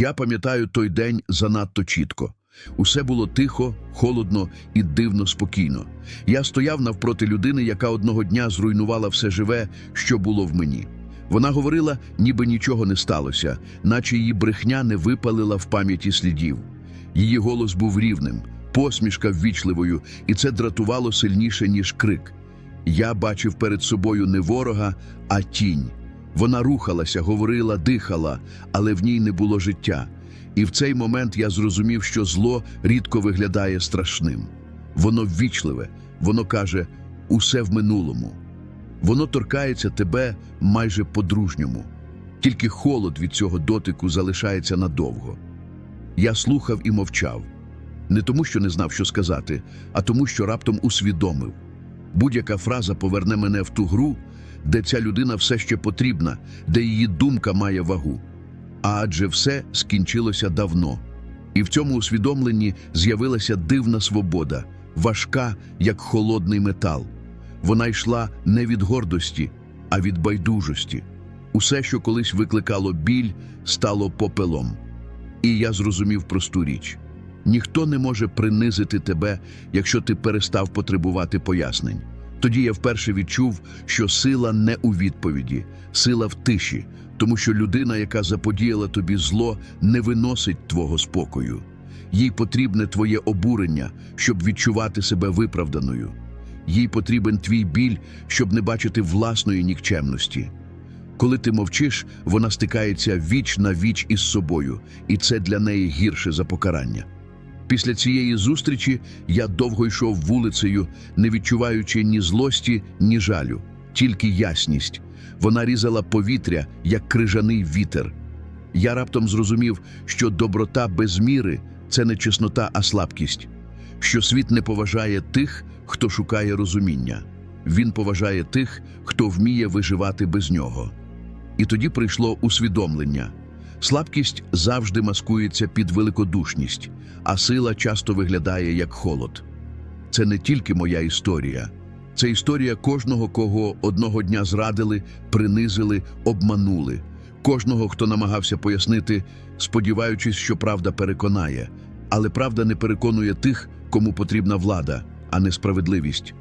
Я пам'ятаю той день занадто чітко. Усе було тихо, холодно і дивно спокійно. Я стояв навпроти людини, яка одного дня зруйнувала все живе, що було в мені. Вона говорила, ніби нічого не сталося, наче її брехня не випалила в пам'яті слідів. Її голос був рівним, посмішка ввічливою, і це дратувало сильніше, ніж крик. Я бачив перед собою не ворога, а тінь. Вона рухалася, говорила, дихала, але в ній не було життя. І в цей момент я зрозумів, що зло рідко виглядає страшним. Воно ввічливе, воно каже усе в минулому. Воно торкається тебе майже по-дружньому. Тільки холод від цього дотику залишається надовго. Я слухав і мовчав. Не тому, що не знав, що сказати, а тому, що раптом усвідомив. Будь-яка фраза поверне мене в ту гру, де ця людина все ще потрібна, де її думка має вагу. А адже все скінчилося давно. І в цьому усвідомленні з'явилася дивна свобода, важка, як холодний метал. Вона йшла не від гордості, а від байдужості. Усе, що колись викликало біль, стало попелом. І я зрозумів просту річ: ніхто не може принизити тебе, якщо ти перестав потребувати пояснень. Тоді я вперше відчув, що сила не у відповіді, сила в тиші, тому що людина, яка заподіяла тобі зло, не виносить твого спокою. Їй потрібне твоє обурення, щоб відчувати себе виправданою. Їй потрібен твій біль, щоб не бачити власної нікчемності. Коли ти мовчиш, вона стикається віч на віч із собою, і це для неї гірше за покарання. Після цієї зустрічі я довго йшов вулицею, не відчуваючи ні злості, ні жалю, тільки ясність. Вона різала повітря, як крижаний вітер. Я раптом зрозумів, що доброта без міри це не чеснота, а слабкість, що світ не поважає тих, хто шукає розуміння. Він поважає тих, хто вміє виживати без нього. І тоді прийшло усвідомлення. Слабкість завжди маскується під великодушність, а сила часто виглядає як холод. Це не тільки моя історія, це історія кожного, кого одного дня зрадили, принизили, обманули, кожного, хто намагався пояснити, сподіваючись, що правда переконає, але правда не переконує тих, кому потрібна влада, а не справедливість.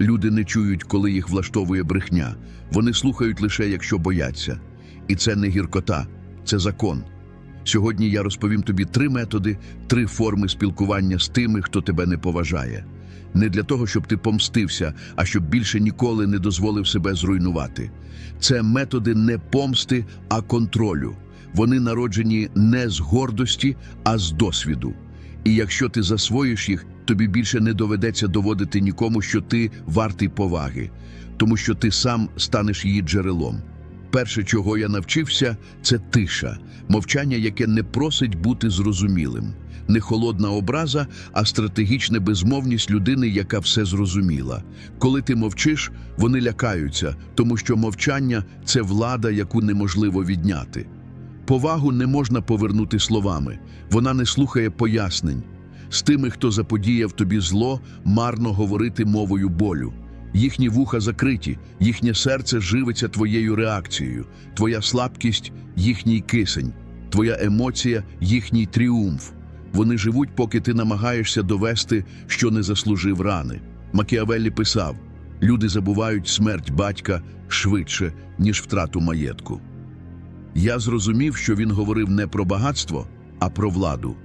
Люди не чують, коли їх влаштовує брехня, вони слухають лише якщо бояться. І це не гіркота, це закон. Сьогодні я розповім тобі три методи, три форми спілкування з тими, хто тебе не поважає. Не для того, щоб ти помстився, а щоб більше ніколи не дозволив себе зруйнувати. Це методи не помсти, а контролю. Вони народжені не з гордості, а з досвіду. І якщо ти засвоїш їх, тобі більше не доведеться доводити нікому, що ти вартий поваги, тому що ти сам станеш її джерелом. Перше, чого я навчився, це тиша, мовчання, яке не просить бути зрозумілим, не холодна образа, а стратегічна безмовність людини, яка все зрозуміла. Коли ти мовчиш, вони лякаються, тому що мовчання це влада, яку неможливо відняти. Повагу не можна повернути словами, вона не слухає пояснень. З тими, хто заподіяв тобі зло, марно говорити мовою болю. Їхні вуха закриті, їхнє серце живиться твоєю реакцією, твоя слабкість їхній кисень, твоя емоція їхній тріумф. Вони живуть, поки ти намагаєшся довести, що не заслужив рани. Макіавеллі писав: люди забувають смерть батька швидше, ніж втрату маєтку. Я зрозумів, що він говорив не про багатство, а про владу.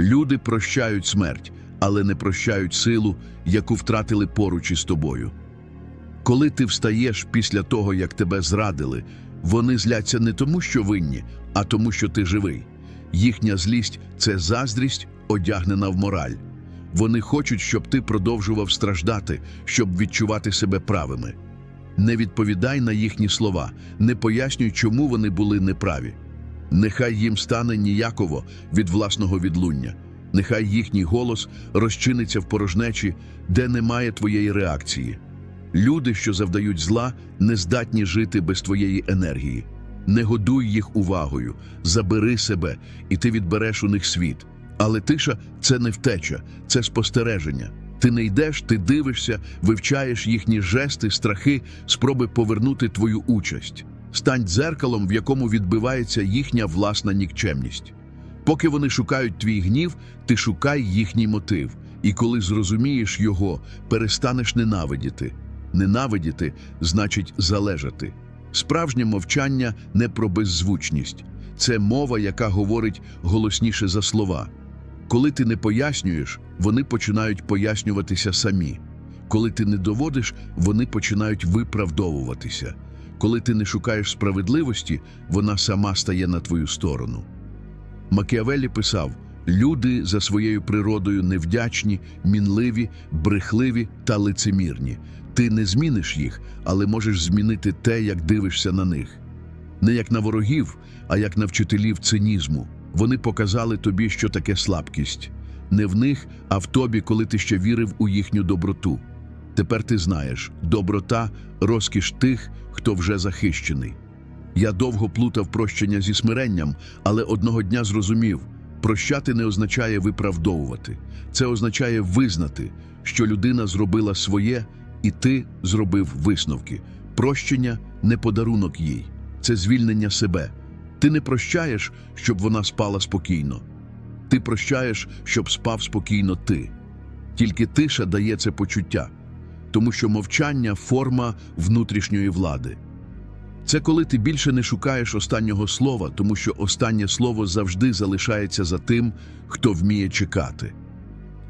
Люди прощають смерть, але не прощають силу, яку втратили поруч із тобою. Коли ти встаєш після того, як тебе зрадили, вони зляться не тому, що винні, а тому, що ти живий. Їхня злість це заздрість, одягнена в мораль. Вони хочуть, щоб ти продовжував страждати, щоб відчувати себе правими. Не відповідай на їхні слова, не пояснюй, чому вони були неправі. Нехай їм стане ніяково від власного відлуння. Нехай їхній голос розчиниться в порожнечі, де немає твоєї реакції. Люди, що завдають зла, не здатні жити без твоєї енергії. Не годуй їх увагою, забери себе, і ти відбереш у них світ. Але тиша це не втеча, це спостереження. Ти не йдеш, ти дивишся, вивчаєш їхні жести, страхи, спроби повернути твою участь. Стань дзеркалом, в якому відбивається їхня власна нікчемність. Поки вони шукають твій гнів, ти шукай їхній мотив. І коли зрозумієш його, перестанеш ненавидіти. Ненавидіти значить залежати. Справжнє мовчання не про беззвучність. Це мова, яка говорить голосніше за слова. Коли ти не пояснюєш, вони починають пояснюватися самі. Коли ти не доводиш, вони починають виправдовуватися. Коли ти не шукаєш справедливості, вона сама стає на твою сторону. Макіавеллі писав: люди за своєю природою невдячні, мінливі, брехливі та лицемірні. Ти не зміниш їх, але можеш змінити те, як дивишся на них. Не як на ворогів, а як на вчителів цинізму. Вони показали тобі, що таке слабкість. Не в них, а в тобі, коли ти ще вірив у їхню доброту. Тепер ти знаєш, доброта розкіш тих, хто вже захищений. Я довго плутав прощення зі смиренням, але одного дня зрозумів, прощати не означає виправдовувати. Це означає визнати, що людина зробила своє, і ти зробив висновки. Прощення не подарунок їй, це звільнення себе. Ти не прощаєш, щоб вона спала спокійно. Ти прощаєш, щоб спав спокійно ти. Тільки тиша дає це почуття, тому що мовчання форма внутрішньої влади. Це коли ти більше не шукаєш останнього слова, тому що останнє слово завжди залишається за тим, хто вміє чекати.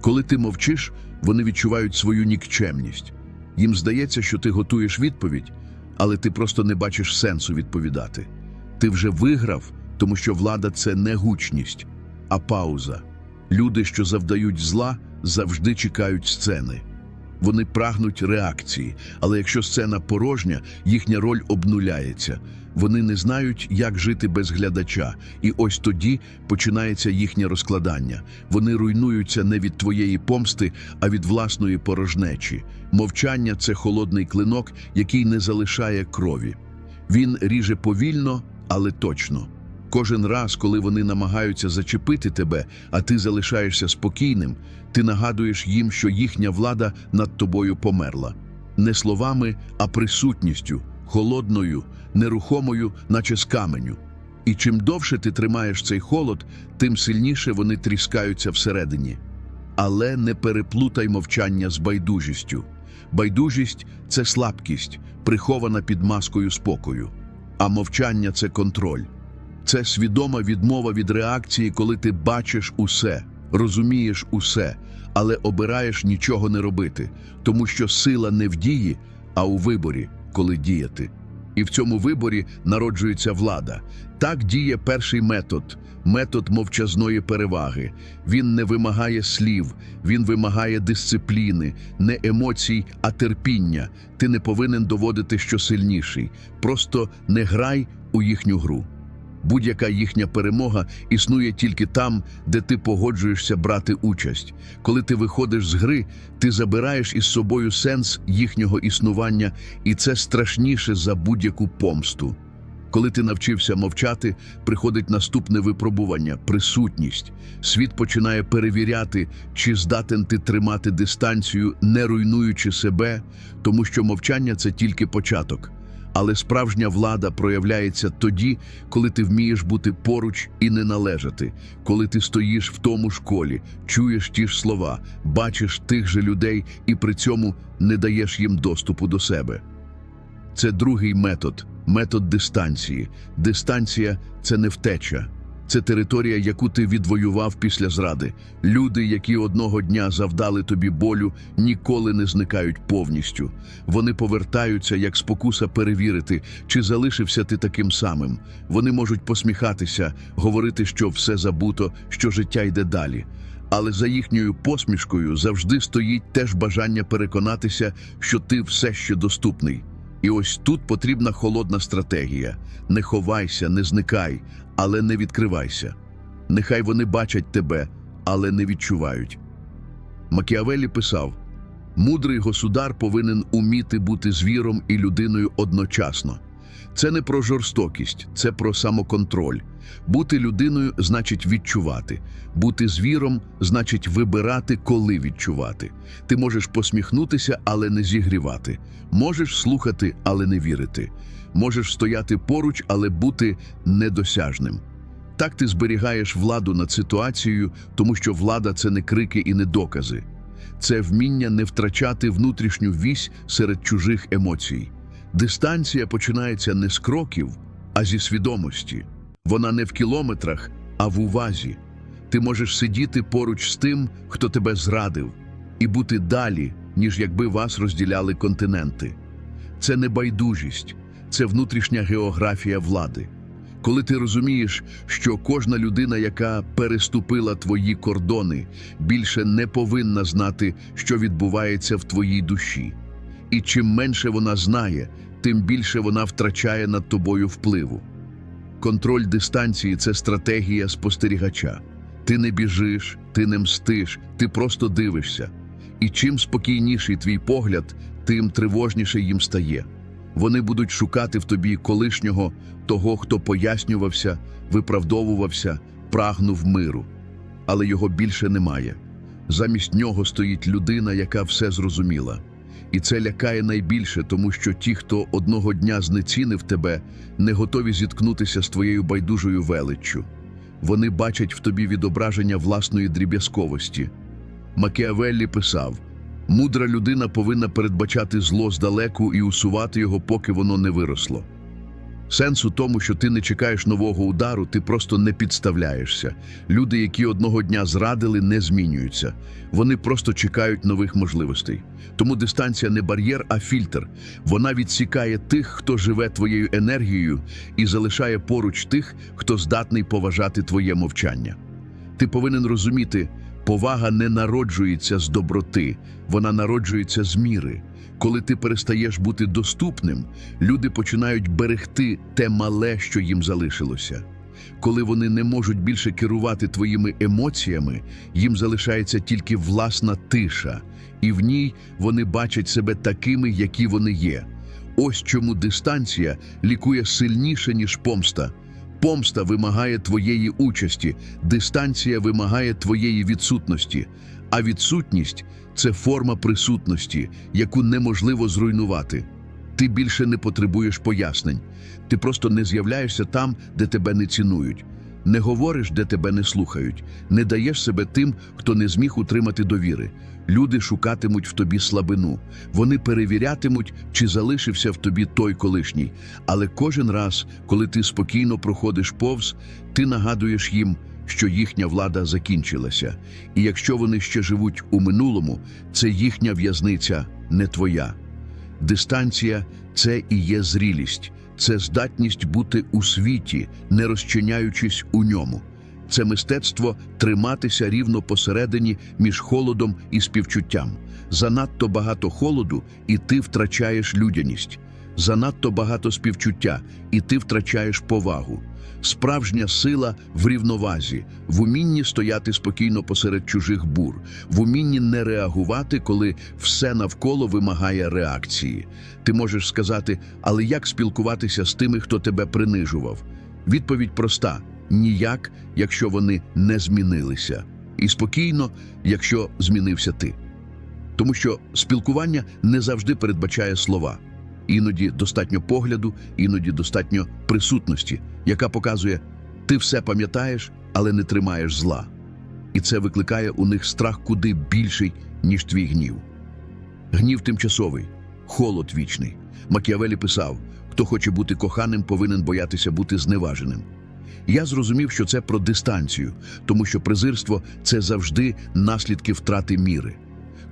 Коли ти мовчиш, вони відчувають свою нікчемність. Їм здається, що ти готуєш відповідь, але ти просто не бачиш сенсу відповідати. Ти вже виграв, тому що влада це не гучність, а пауза. Люди, що завдають зла, завжди чекають сцени. Вони прагнуть реакції, але якщо сцена порожня, їхня роль обнуляється. Вони не знають, як жити без глядача, і ось тоді починається їхнє розкладання. Вони руйнуються не від твоєї помсти, а від власної порожнечі. Мовчання це холодний клинок, який не залишає крові. Він ріже повільно, але точно. Кожен раз, коли вони намагаються зачепити тебе, а ти залишаєшся спокійним, ти нагадуєш їм, що їхня влада над тобою померла. Не словами, а присутністю, холодною, нерухомою, наче з каменю. І чим довше ти тримаєш цей холод, тим сильніше вони тріскаються всередині. Але не переплутай мовчання з байдужістю. Байдужість це слабкість, прихована під маскою спокою. А мовчання це контроль. Це свідома відмова від реакції, коли ти бачиш усе, розумієш усе, але обираєш нічого не робити, тому що сила не в дії, а у виборі, коли діяти. І в цьому виборі народжується влада. Так діє перший метод метод мовчазної переваги. Він не вимагає слів, він вимагає дисципліни, не емоцій, а терпіння. Ти не повинен доводити, що сильніший. Просто не грай у їхню гру. Будь-яка їхня перемога існує тільки там, де ти погоджуєшся брати участь. Коли ти виходиш з гри, ти забираєш із собою сенс їхнього існування, і це страшніше за будь-яку помсту. Коли ти навчився мовчати, приходить наступне випробування присутність. Світ починає перевіряти, чи здатен ти тримати дистанцію, не руйнуючи себе, тому що мовчання це тільки початок. Але справжня влада проявляється тоді, коли ти вмієш бути поруч і не належати, коли ти стоїш в тому ж колі, чуєш ті ж слова, бачиш тих же людей і при цьому не даєш їм доступу до себе. Це другий метод метод дистанції. Дистанція це не втеча. Це територія, яку ти відвоював після зради. Люди, які одного дня завдали тобі болю, ніколи не зникають повністю. Вони повертаються як спокуса перевірити, чи залишився ти таким самим. Вони можуть посміхатися, говорити, що все забуто, що життя йде далі. Але за їхньою посмішкою завжди стоїть теж бажання переконатися, що ти все ще доступний. І ось тут потрібна холодна стратегія. Не ховайся, не зникай, але не відкривайся. Нехай вони бачать тебе, але не відчувають. Макіавелі писав: мудрий государ повинен уміти бути звіром і людиною одночасно. Це не про жорстокість, це про самоконтроль. Бути людиною значить відчувати. Бути звіром значить вибирати, коли відчувати. Ти можеш посміхнутися, але не зігрівати. Можеш слухати, але не вірити. Можеш стояти поруч, але бути недосяжним. Так ти зберігаєш владу над ситуацією, тому що влада це не крики і не докази. Це вміння не втрачати внутрішню вісь серед чужих емоцій. Дистанція починається не з кроків, а зі свідомості. Вона не в кілометрах, а в увазі. Ти можеш сидіти поруч з тим, хто тебе зрадив, і бути далі, ніж якби вас розділяли континенти. Це не байдужість, це внутрішня географія влади. Коли ти розумієш, що кожна людина, яка переступила твої кордони, більше не повинна знати, що відбувається в твоїй душі. І чим менше вона знає, тим більше вона втрачає над тобою впливу. Контроль дистанції це стратегія спостерігача. Ти не біжиш, ти не мстиш, ти просто дивишся. І чим спокійніший твій погляд, тим тривожніше їм стає. Вони будуть шукати в тобі колишнього того, хто пояснювався, виправдовувався, прагнув миру. Але його більше немає. Замість нього стоїть людина, яка все зрозуміла. І це лякає найбільше, тому що ті, хто одного дня знецінив тебе, не готові зіткнутися з твоєю байдужою величчю. Вони бачать в тобі відображення власної дріб'язковості. Макіавеллі писав: мудра людина повинна передбачати зло здалеку і усувати його, поки воно не виросло. Сенс у тому, що ти не чекаєш нового удару, ти просто не підставляєшся. Люди, які одного дня зрадили, не змінюються. Вони просто чекають нових можливостей. Тому дистанція не бар'єр, а фільтр. Вона відсікає тих, хто живе твоєю енергією, і залишає поруч тих, хто здатний поважати твоє мовчання. Ти повинен розуміти, повага не народжується з доброти, вона народжується з міри. Коли ти перестаєш бути доступним, люди починають берегти те мале, що їм залишилося. Коли вони не можуть більше керувати твоїми емоціями, їм залишається тільки власна тиша, і в ній вони бачать себе такими, які вони є. Ось чому дистанція лікує сильніше, ніж помста. Помста вимагає твоєї участі, дистанція вимагає твоєї відсутності, а відсутність це форма присутності, яку неможливо зруйнувати. Ти більше не потребуєш пояснень. Ти просто не з'являєшся там, де тебе не цінують, не говориш, де тебе не слухають, не даєш себе тим, хто не зміг утримати довіри. Люди шукатимуть в тобі слабину, вони перевірятимуть, чи залишився в тобі той колишній. Але кожен раз, коли ти спокійно проходиш повз, ти нагадуєш їм, що їхня влада закінчилася. І якщо вони ще живуть у минулому, це їхня в'язниця, не твоя. Дистанція це і є зрілість, це здатність бути у світі, не розчиняючись у ньому. Це мистецтво триматися рівно посередині між холодом і співчуттям. Занадто багато холоду, і ти втрачаєш людяність. Занадто багато співчуття, і ти втрачаєш повагу. Справжня сила в рівновазі, в умінні стояти спокійно посеред чужих бур, в умінні не реагувати, коли все навколо вимагає реакції. Ти можеш сказати, але як спілкуватися з тими, хто тебе принижував? Відповідь проста: ніяк, якщо вони не змінилися, і спокійно, якщо змінився ти. Тому що спілкування не завжди передбачає слова. Іноді достатньо погляду, іноді достатньо присутності, яка показує, ти все пам'ятаєш, але не тримаєш зла. І це викликає у них страх куди більший, ніж твій гнів. Гнів тимчасовий, холод вічний. Макіавелі писав: хто хоче бути коханим, повинен боятися бути зневаженим. Я зрозумів, що це про дистанцію, тому що презирство це завжди наслідки втрати міри.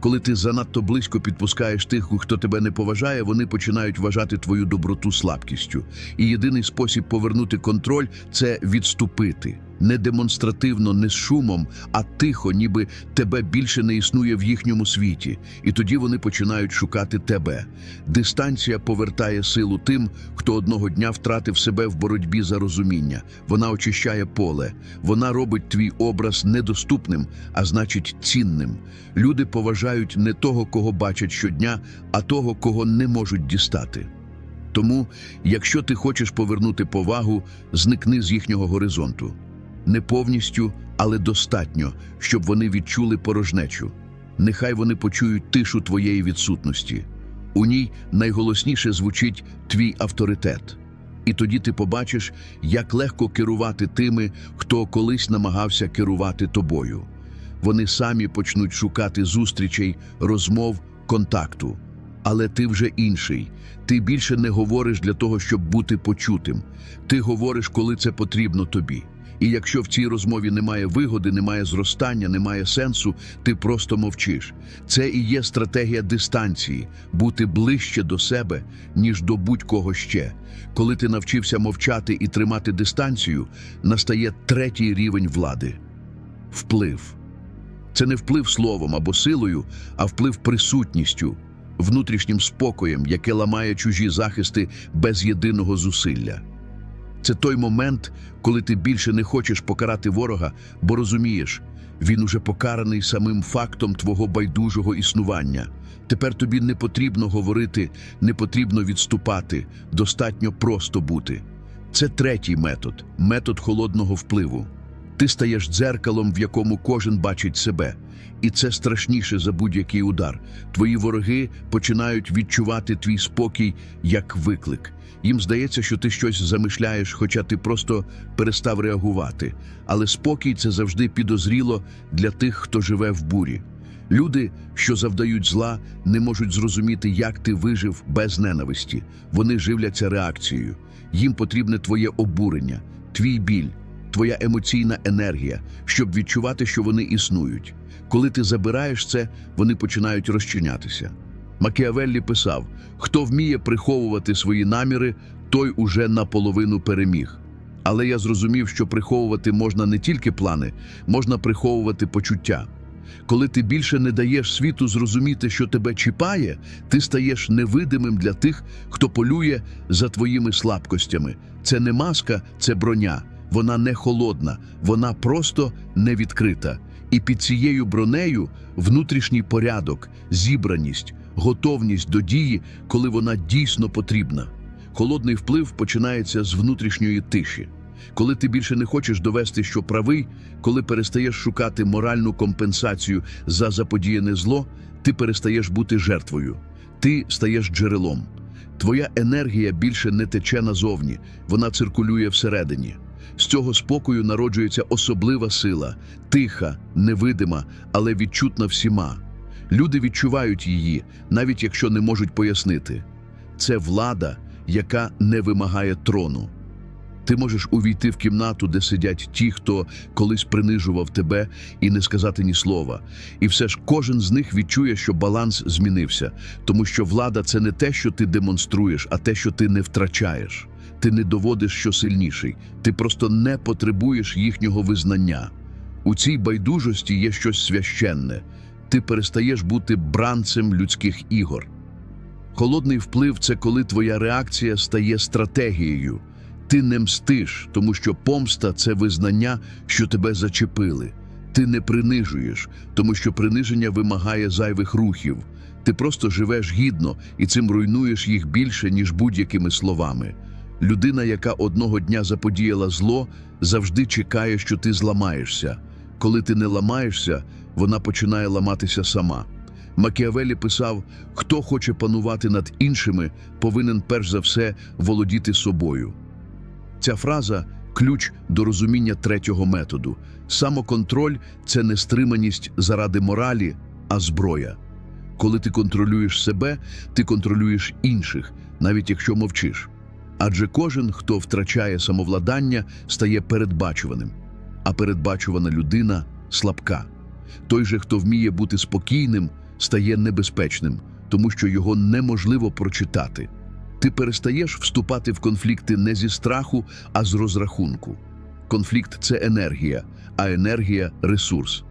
Коли ти занадто близько підпускаєш тих, хто тебе не поважає, вони починають вважати твою доброту слабкістю. І єдиний спосіб повернути контроль це відступити. Не демонстративно, не з шумом, а тихо, ніби тебе більше не існує в їхньому світі. І тоді вони починають шукати тебе. Дистанція повертає силу тим, хто одного дня втратив себе в боротьбі за розуміння. Вона очищає поле, вона робить твій образ недоступним, а значить цінним. Люди поважають не того, кого бачать щодня, а того, кого не можуть дістати. Тому, якщо ти хочеш повернути повагу, зникни з їхнього горизонту. Не повністю, але достатньо, щоб вони відчули порожнечу. Нехай вони почують тишу твоєї відсутності. У ній найголосніше звучить твій авторитет. І тоді ти побачиш, як легко керувати тими, хто колись намагався керувати тобою. Вони самі почнуть шукати зустрічей, розмов, контакту. Але ти вже інший. Ти більше не говориш для того, щоб бути почутим. Ти говориш, коли це потрібно тобі. І якщо в цій розмові немає вигоди, немає зростання, немає сенсу, ти просто мовчиш. Це і є стратегія дистанції бути ближче до себе, ніж до будь-кого ще. Коли ти навчився мовчати і тримати дистанцію, настає третій рівень влади вплив. Це не вплив словом або силою, а вплив присутністю, внутрішнім спокоєм, яке ламає чужі захисти без єдиного зусилля. Це той момент, коли ти більше не хочеш покарати ворога, бо розумієш, він уже покараний самим фактом твого байдужого існування. Тепер тобі не потрібно говорити, не потрібно відступати, достатньо просто бути. Це третій метод метод холодного впливу. Ти стаєш дзеркалом, в якому кожен бачить себе. І це страшніше за будь-який удар. Твої вороги починають відчувати твій спокій як виклик. Їм здається, що ти щось замишляєш, хоча ти просто перестав реагувати. Але спокій це завжди підозріло для тих, хто живе в бурі. Люди, що завдають зла, не можуть зрозуміти, як ти вижив без ненависті. Вони живляться реакцією. Їм потрібне твоє обурення, твій біль, твоя емоційна енергія, щоб відчувати, що вони існують. Коли ти забираєш це, вони починають розчинятися. Макіавеллі писав: хто вміє приховувати свої наміри, той уже наполовину переміг. Але я зрозумів, що приховувати можна не тільки плани, можна приховувати почуття. Коли ти більше не даєш світу зрозуміти, що тебе чіпає, ти стаєш невидимим для тих, хто полює за твоїми слабкостями. Це не маска, це броня. Вона не холодна, вона просто не відкрита. І під цією бронею внутрішній порядок, зібраність, готовність до дії, коли вона дійсно потрібна. Холодний вплив починається з внутрішньої тиші. Коли ти більше не хочеш довести, що правий, коли перестаєш шукати моральну компенсацію за заподіяне зло, ти перестаєш бути жертвою, ти стаєш джерелом. Твоя енергія більше не тече назовні, вона циркулює всередині. З цього спокою народжується особлива сила, тиха, невидима, але відчутна всіма. Люди відчувають її, навіть якщо не можуть пояснити. Це влада, яка не вимагає трону. Ти можеш увійти в кімнату, де сидять ті, хто колись принижував тебе, і не сказати ні слова. І все ж кожен з них відчує, що баланс змінився, тому що влада це не те, що ти демонструєш, а те, що ти не втрачаєш. Ти не доводиш, що сильніший, ти просто не потребуєш їхнього визнання. У цій байдужості є щось священне. Ти перестаєш бути бранцем людських ігор. Холодний вплив це коли твоя реакція стає стратегією. Ти не мстиш, тому що помста це визнання, що тебе зачепили. Ти не принижуєш, тому що приниження вимагає зайвих рухів. Ти просто живеш гідно і цим руйнуєш їх більше, ніж будь-якими словами. Людина, яка одного дня заподіяла зло, завжди чекає, що ти зламаєшся. Коли ти не ламаєшся, вона починає ламатися сама. Макіавелі писав: хто хоче панувати над іншими, повинен перш за все володіти собою. Ця фраза ключ до розуміння третього методу. Самоконтроль це не стриманість заради моралі, а зброя. Коли ти контролюєш себе, ти контролюєш інших, навіть якщо мовчиш. Адже кожен, хто втрачає самовладання, стає передбачуваним, а передбачувана людина слабка. Той же, хто вміє бути спокійним, стає небезпечним, тому що його неможливо прочитати. Ти перестаєш вступати в конфлікти не зі страху, а з розрахунку. Конфлікт це енергія, а енергія ресурс.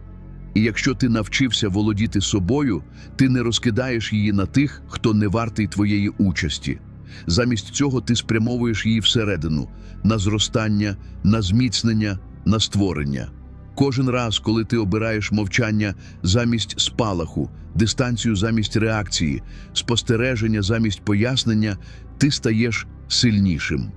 І якщо ти навчився володіти собою, ти не розкидаєш її на тих, хто не вартий твоєї участі. Замість цього ти спрямовуєш її всередину на зростання, на зміцнення, на створення. Кожен раз, коли ти обираєш мовчання замість спалаху, дистанцію замість реакції, спостереження замість пояснення, ти стаєш сильнішим.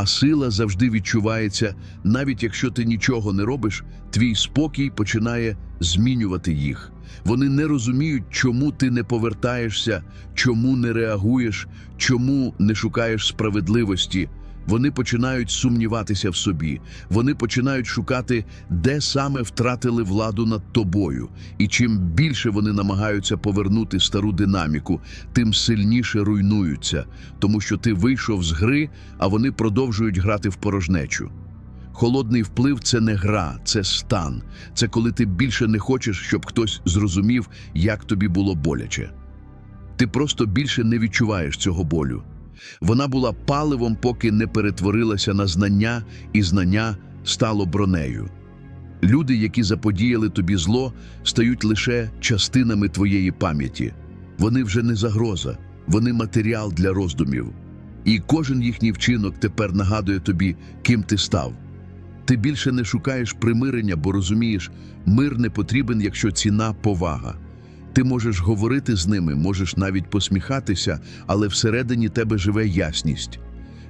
А сила завжди відчувається, навіть якщо ти нічого не робиш, твій спокій починає змінювати їх. Вони не розуміють, чому ти не повертаєшся, чому не реагуєш, чому не шукаєш справедливості. Вони починають сумніватися в собі, вони починають шукати, де саме втратили владу над тобою. І чим більше вони намагаються повернути стару динаміку, тим сильніше руйнуються, тому що ти вийшов з гри, а вони продовжують грати в порожнечу. Холодний вплив це не гра, це стан. Це коли ти більше не хочеш, щоб хтось зрозумів, як тобі було боляче. Ти просто більше не відчуваєш цього болю. Вона була паливом, поки не перетворилася на знання, і знання стало бронею. Люди, які заподіяли тобі зло, стають лише частинами твоєї пам'яті. Вони вже не загроза, вони матеріал для роздумів. І кожен їхній вчинок тепер нагадує тобі, ким ти став. Ти більше не шукаєш примирення, бо розумієш, мир не потрібен, якщо ціна повага. Ти можеш говорити з ними, можеш навіть посміхатися, але всередині тебе живе ясність.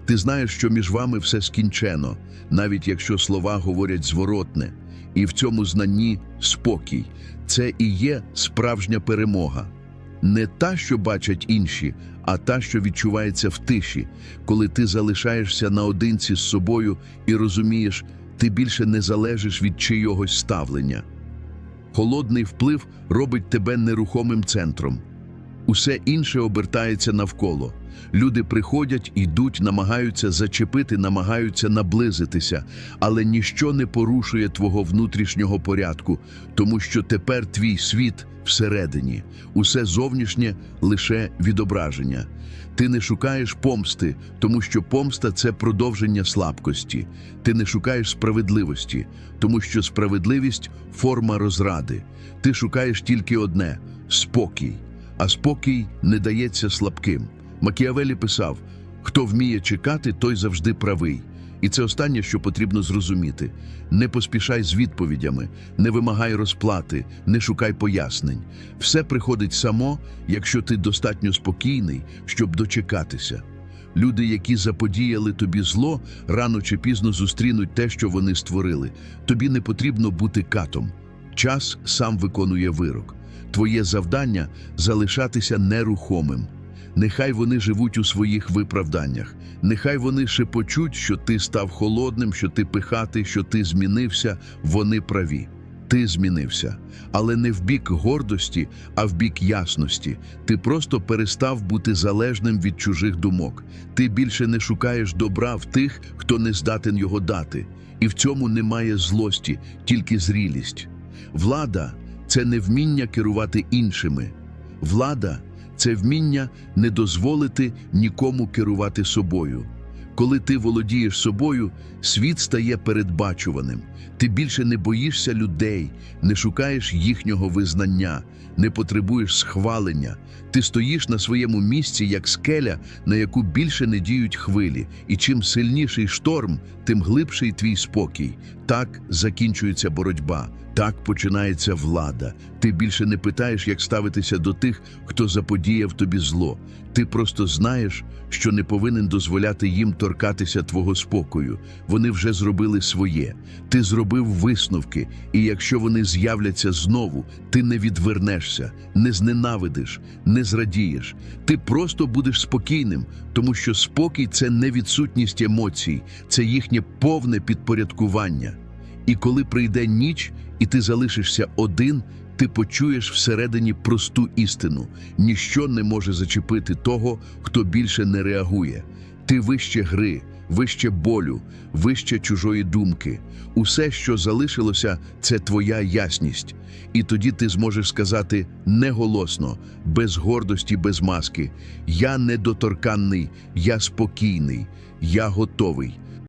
Ти знаєш, що між вами все скінчено, навіть якщо слова говорять зворотне, і в цьому знанні спокій. Це і є справжня перемога. Не та, що бачать інші, а та, що відчувається в тиші, коли ти залишаєшся наодинці з собою і розумієш, ти більше не залежиш від чийогось ставлення. Холодний вплив робить тебе нерухомим центром. Усе інше обертається навколо. Люди приходять, йдуть, намагаються зачепити, намагаються наблизитися, але ніщо не порушує твого внутрішнього порядку, тому що тепер твій світ всередині, усе зовнішнє лише відображення. Ти не шукаєш помсти, тому що помста це продовження слабкості. Ти не шукаєш справедливості, тому що справедливість форма розради. Ти шукаєш тільки одне спокій, а спокій не дається слабким. Макіавелі писав: хто вміє чекати, той завжди правий. І це останнє, що потрібно зрозуміти. Не поспішай з відповідями, не вимагай розплати, не шукай пояснень. Все приходить само, якщо ти достатньо спокійний, щоб дочекатися. Люди, які заподіяли тобі зло, рано чи пізно зустрінуть те, що вони створили. Тобі не потрібно бути катом. Час сам виконує вирок. Твоє завдання залишатися нерухомим. Нехай вони живуть у своїх виправданнях, нехай вони шепочуть, що ти став холодним, що ти пихатий, що ти змінився, вони праві. Ти змінився, але не в бік гордості, а в бік ясності. Ти просто перестав бути залежним від чужих думок. Ти більше не шукаєш добра в тих, хто не здатен його дати. І в цьому немає злості, тільки зрілість. Влада це не вміння керувати іншими. Влада це вміння не дозволити нікому керувати собою. Коли ти володієш собою, світ стає передбачуваним. Ти більше не боїшся людей, не шукаєш їхнього визнання, не потребуєш схвалення. Ти стоїш на своєму місці, як скеля, на яку більше не діють хвилі. І чим сильніший шторм, тим глибший твій спокій. Так закінчується боротьба. Так починається влада. Ти більше не питаєш, як ставитися до тих, хто заподіяв тобі зло. Ти просто знаєш, що не повинен дозволяти їм торкатися твого спокою. Вони вже зробили своє. Ти зробив висновки, і якщо вони з'являться знову, ти не відвернешся, не зненавидиш, не зрадієш. Ти просто будеш спокійним, тому що спокій це не відсутність емоцій, це їхнє повне підпорядкування. І коли прийде ніч, і ти залишишся один, ти почуєш всередині просту істину: ніщо не може зачепити того, хто більше не реагує. Ти вище гри, вище болю, вище чужої думки. Усе, що залишилося, це твоя ясність. І тоді ти зможеш сказати неголосно, без гордості, без маски: Я недоторканний, я спокійний, я готовий.